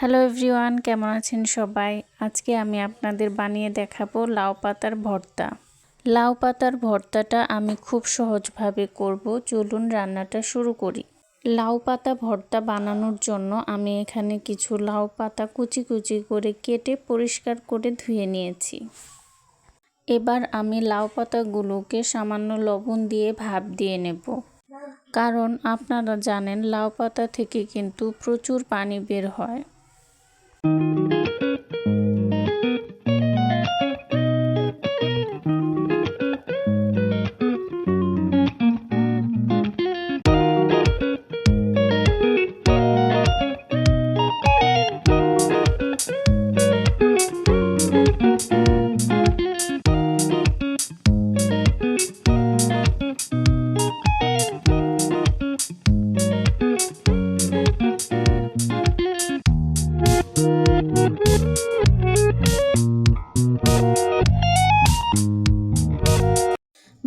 Hello everyone, কেমন আছেন সবাই? আজকে আমি আপনাদের বানিয়ে দেখাবো লাউ পাতার ভর্তা। লাউ পাতার ভর্তাটা আমি খুব সহজভাবে করব। চলুন রান্নাটা শুরু করি। লাউ পাতা ভর্তা বানানোর জন্য আমি এখানে কিছু লাউ পাতা কুচি কুচি করে কেটে পরিষ্কার করে ধুয়ে নিয়েছি। এবার আমি লাউ পাতাগুলোকে সামান্য লবণ দিয়ে ভাপ দিয়ে নেব। কারণ আপনারা জানেন, লাউ পাতা থেকে কিন্তু প্রচুর পানি বের হয়। Thank you.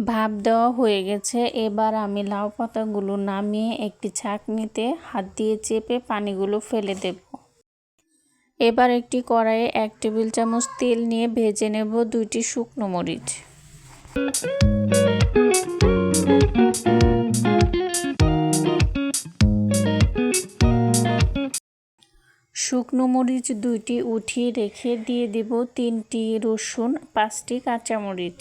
ভাপ দেওয়া হয়ে গেছে। এবার আমি লাউ পাতাগুলো নামিয়ে একটি ছাঁকনিতে হাত দিয়ে চেপে পানিগুলো ফেলে দেব। এবার একটি কড়াইয়ে এক টেবিল চামচ তেল নিয়ে ভেজে নেব দুইটি শুকনো মরিচ। শুকনো মরিচ দুইটি উঠিয়ে রেখে দিয়ে দেব তিনটি রসুন, পাঁচটি কাঁচামরিচ।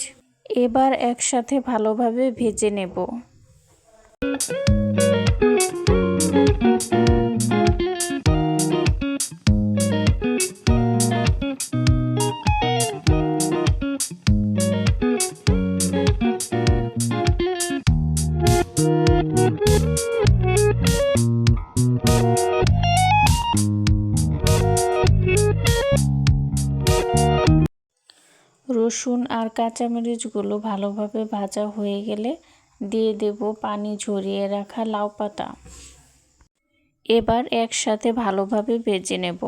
এবার একসাথে ভালোভাবে ভেজে নেব। রসুন আর কাঁচামরিচগুলো ভালোভাবে ভাজা হয়ে গেলে দিয়ে দেব পানি ঝরিয়ে রাখা লাউ পাতা। এবার একসাথে ভালোভাবে ভেজে নেব।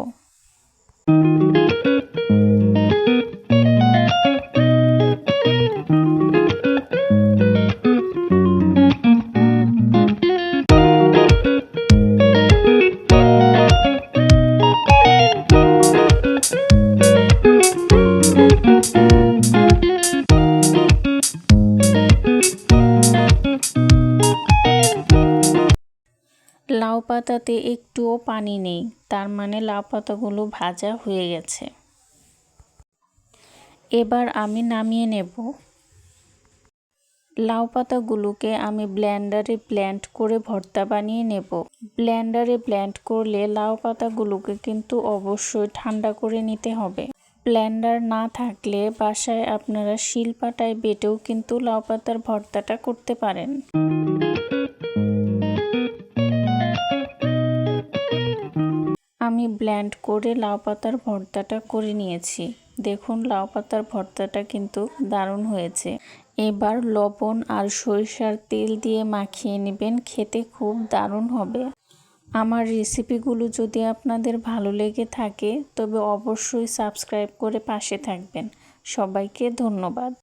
লাউ পাতাতে একটুও পানি নেই, তার মানে লাউ পাতাগুলো ভাজা হয়ে গেছে। এবার আমি নামিয়ে নেব। লাউ পাতাগুলোকে আমি ব্ল্যান্ডারে ব্ল্যান্ড করে ভর্তা বানিয়ে নেব। ব্ল্যান্ডারে ব্ল্যান্ড করলে লাউ পাতাগুলোকে কিন্তু অবশ্যই ঠান্ডা করে নিতে হবে। ব্ল্যান্ডার না থাকলে বাসায় আপনারা শিলপাটায় বেটেও কিন্তু লাউ পাতার ভর্তাটা করতে পারেন। আমি ব্ল্যান্ড করে লাউ পাতার ভর্তাটা করে নিয়েছি। দেখুন, লাউ পাতার ভর্তাটা কিন্তু দারুণ হয়েছে। এবার লবণ আর সরিষার তেল দিয়ে মাখিয়ে নেবেন, খেতে খুব দারুণ হবে। আমার রেসিপিগুলো যদি আপনাদের ভালো লেগে থাকে, তবে অবশ্যই সাবস্ক্রাইব করে পাশে থাকবেন। সবাইকে ধন্যবাদ।